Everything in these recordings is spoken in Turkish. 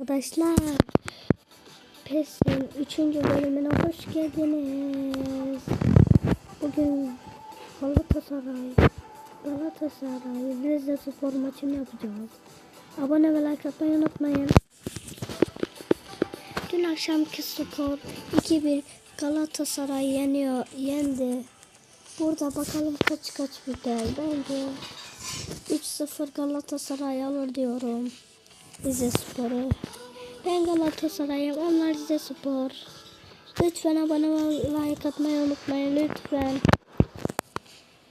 Arkadaşlar PES'in 3. bölümüne hoş geldiniz. Bugün Galatasaray Galatasaray Rize Spor maçını yapacağız. Abone ve like atmayı unutmayın. Dün akşamki skor 2-1 Galatasaray yeniyor, yendi. Burada bakalım kaç kaç biter. Bence 3-0 Galatasaray alır diyorum. Rize Spor'u. Ben Galatasaray'ım, onlar Rize Spor. Lütfen abone ve like atmayı unutmayın lütfen.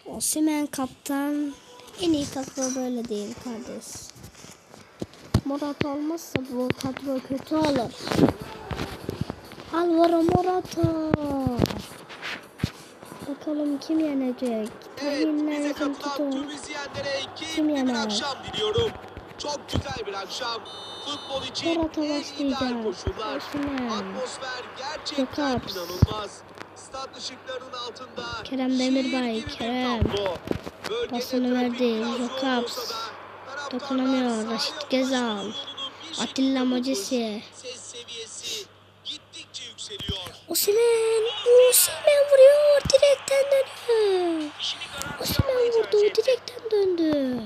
Osimhen kaptan. En iyi kadro böyle değil kardeş. Morata olmazsa bu kadro kötü olur. Alvaro Morata. Bakalım kim yenecek? Evet, Tahminler bize tutun. tüm izleyenlere Kim keyifli bir akşam diliyorum. Çok güzel bir akşam. Futbol için en ideal koşullar. Atmosfer gerçekten inanılmaz. Stat ışıklarının altında. Kerem Demirbay, Kerem. Pasını verdi, taraftarlar Dokunamıyor, Raşit Gezal. Atilla. Mocisi. Ses seviyesi gittikçe yükseliyor vuruyor, direkten dönüyor. Osimhen vurdu, direkten döndü.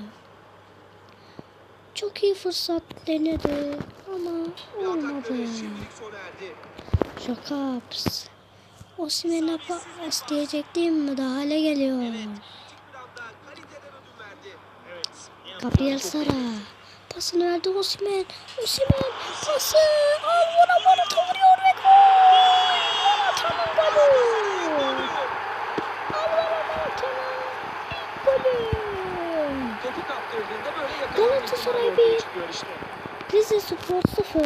Çok iyi fırsat denedi ama olmadı. erdi. Jacobs. Osimhen'e pas diyecektim müdahale geliyor. Gabriel Sara. Pasını verdi Osimhen. Osimhen pası. Al vura Morata vuruyor ve gol. Morata'nın golü. Alvaro Morata'nın ilk golü. Topu kaptırdığında böyle yakalanan Galatasaray bir. çıkıyor işte. Rize Spor 0.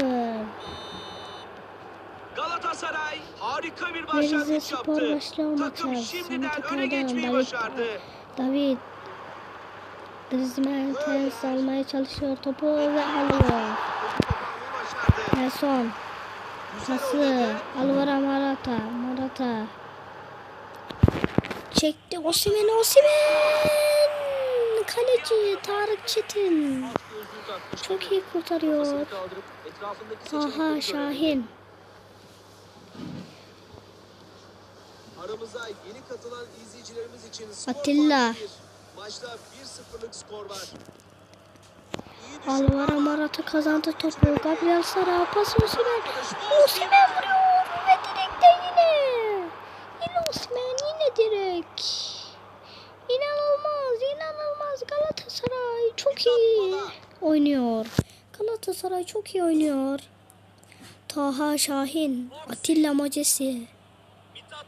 Galatasaray harika bir başlangıç yaptı. Takım şimdiden öne geçmeyi David, başardı. David. Griezmann ters almaya çalışıyor topu ve alıyor. Nelson. Pası. Alvaro Morata. Morata. Çekti. Osimhen. Osimhen. Kaleci Tarık Çetin. Çok iyi kurtarıyor. Seçenekleri Şahin. Aramıza yeni katılan izleyicilerimiz için skor Atilla. Maçta 1-0'lık skor var. Alvaro Morata kazandı topu. Gabriel Sara. Pas Osimhen. Osimhen vuruyor. Ve direkten yine. Yine Osimhen. Yine direk. İnanılmaz. inanılmaz. Galatasaray çok iyi oynuyor. Galatasaray çok iyi oynuyor. Taha Şahin. Atilla Mocesi.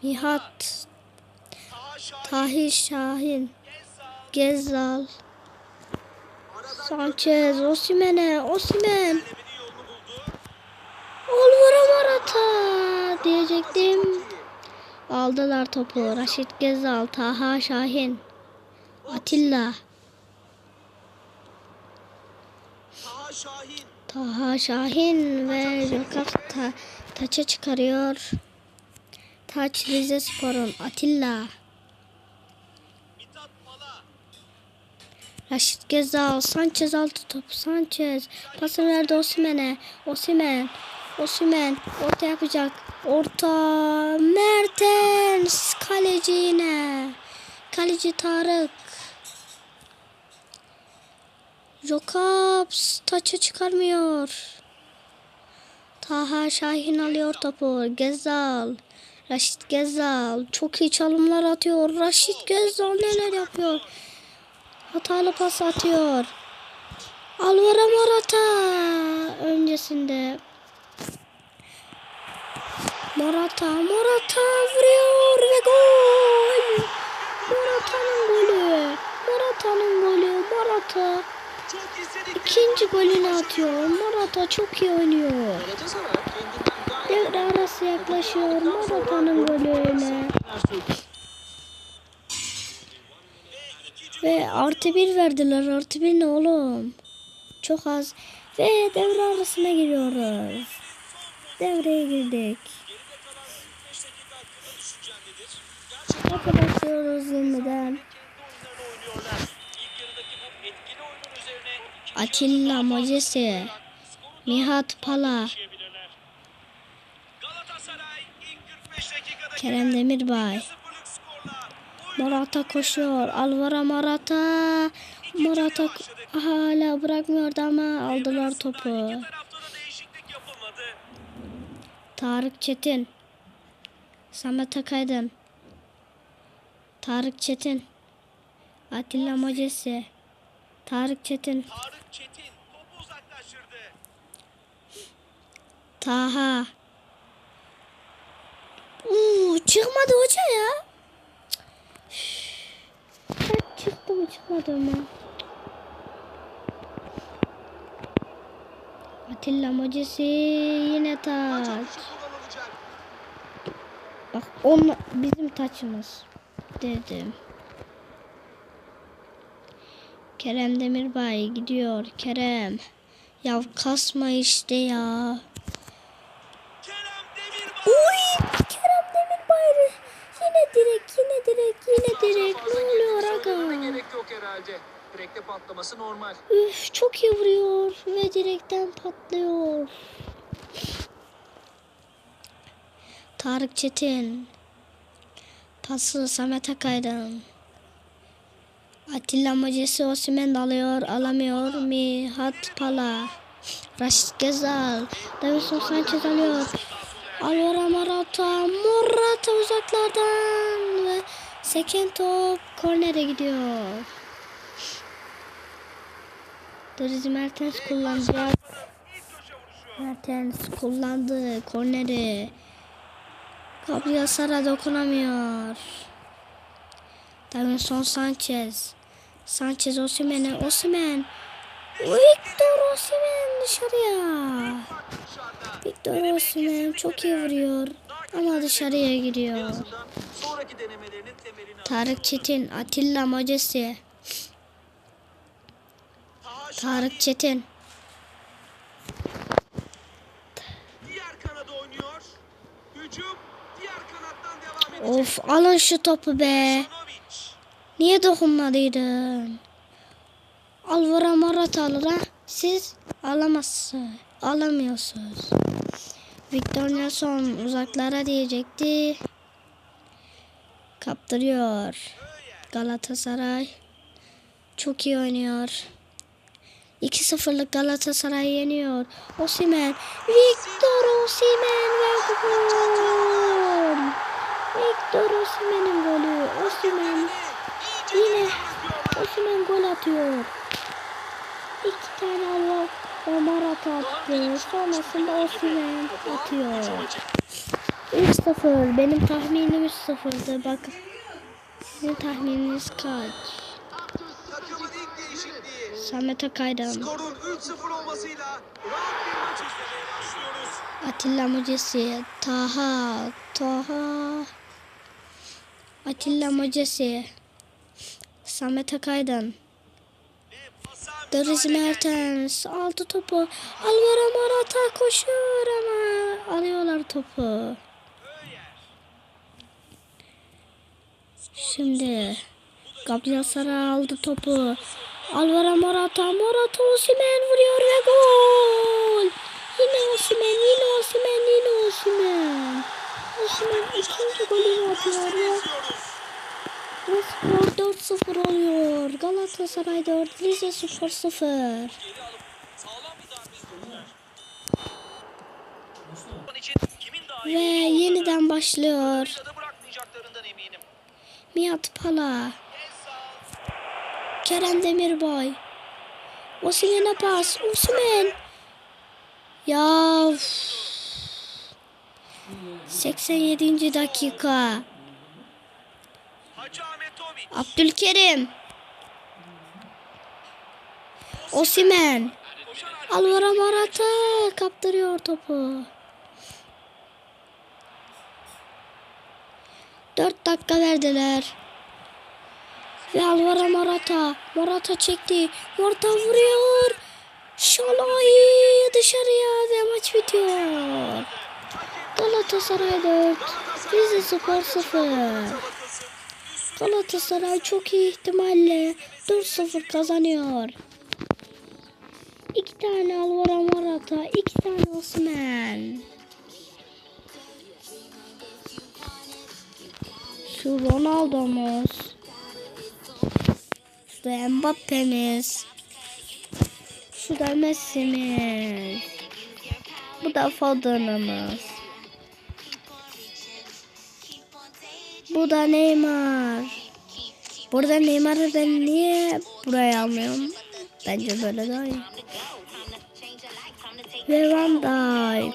Nihat. Tahir Şahin. Gezal. Sanchez. Yolunu buldu. Alvaro Morata diyecektim. Aldılar topu. Raşit Gezal, Taha Şahin, Atilla, Taha Şahin. Ve Jokas ta taça çıkarıyor. Taç Rize Spor'un Atilla. Raşit Gezal, Sanchez aldı topu. Sanchez pası verdi Osimhen'e. Osimhen, Osimhen orta yapacak. Orta Mertens kaleci yine. Kaleci Tarık. Jokabs taça çıkarmıyor. Taha Şahin alıyor topu. Gezal. Raşit Gezal. Çok iyi çalımlar atıyor. Raşit Gezal neler yapıyor. Hatalı pas atıyor. Alvaro Morata öncesinde. Morata, Morata vuruyor ve gol. Morata'nın golü. Morata'nın golü. Morata Çok istedik. İkinci golünü atıyor. Morata çok iyi oynuyor. Devre arası yaklaşıyor. Morata'nın golüne. Ve artı bir verdiler. Artı bir ne oğlum? Çok az. Ve devre arasına giriyoruz. Devreye girdik. Kapatıyoruz 20'den. Atilla Mocesi. Nihat Pala. yaşayabilirler. Galatasaray ilk 45 dakikada Kerem Demirbay. 0'lık skorla Morata koşuyor. Alvaro Morata. Morata hala bırakmıyordu ama aldılar topu. Tarık Çetin. Samet Akaydın. Tarık Çetin. Atilla Mocesi. Tarık Çetin. Tarık Çetin topu uzaklaştırdı. Taha. Uuu çıkmadı hoca ya. Hep çıktı mı çıkmadı mı? Atilla Mocesi yine taç. Bak on bizim taçımız dedim. Kerem Demirbay gidiyor. Kerem. Ya kasma işte ya. Kerem Demirbay. Uy Kerem Demirbay yine direk yine direk yine direk ne oluyor aga? Gerek yok herhalde. Direkte patlaması normal. Üf çok iyi vuruyor ve direkten patlıyor. Tarık Çetin. Pası Samet Akaydın. Atilla Mocesi Osimhen alıyor, alamıyor. Mihat Pala. Raşit Gezal. Davinson Sanchez alıyor. Alvaro Morata. Morata uzaklardan ve seken top kornere gidiyor. Doriz Mertens kullanacak. Mertens kullandı korneri. Gabriel Sara dokunamıyor. Davinson Sanchez. Sanchez Osimhen'e Osimhen. Victor Osimhen dışarıya. Victor Osimhen çok iyi vuruyor. Ama dışarıya giriyor. Tarık Çetin, Atilla Mocesi. Tarık Çetin. Of alın şu topu be. Niye dokunmadıydın? Alvaro Morata alır ha. Siz alamazsınız. Alamıyorsunuz. Victor Nelson uzaklara diyecekti. Kaptırıyor. Galatasaray. Çok iyi oynuyor. 2-0'lık Galatasaray yeniyor. Osimhen. Victor Osimhen ve gol. Victor Osimhen'in golü. Osimhen Yine Osimhen gol atıyor. İki tane Allah Morata attı. Sonrasında Osimhen atıyor. 3-0. Benim tahminim 3-0'dı. Bakın. Sizin tahmininiz kaç? Samet Akay'dan. Skorun 3-0 olmasıyla rahat bir maç izlemeye başlıyoruz. Atilla Mocesi. Taha. Taha. Atilla Mocesi. Samet Akay'dan. Müdahale Mertens aldı topu. Alvaro Morata koşuyor ama alıyorlar topu. Şimdi Gabriel Sara aldı topu. Alvaro Morata, Morata Osimhen vuruyor ve gol. Yine Osimhen, yine Osimhen, yine Osimhen. Osimhen ikinci golünü atıyor ve ve skor 4-0 oluyor. Galatasaray 4, Rize Spor 0. Bunun için kimin daha Ve yeniden başlıyor. Miat Pala. Kerem Demirbay. Osimhen'e pas. Osimhen. Ya. üf. 87. dakika. Hacı. Abdülkerim. Osimhen. Alvaro Morata kaptırıyor topu. 4 dakika verdiler. Ve Alvaro Morata. Morata çekti. Morata vuruyor. Şalay dışarıya ve maç bitiyor. Galatasaray 4. Rize Spor 0. Galatasaray çok iyi ihtimalle 4-0 kazanıyor. iki tane Alvaro Morata, iki tane Osman. Şu Ronaldo'muz. Şu Mbappe'miz. Şu da Messi'miz. Bu da Foden'ımız. Bu da Neymar. Burada Neymar'ı ben niye buraya almıyorum? Bence böyle daha iyi. Ve Van Dijk.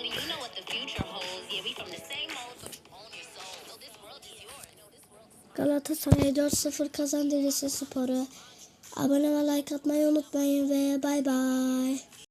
Galatasaray 4-0 kazandı Rize Sporu. Abone ve like atmayı unutmayın ve bay bay.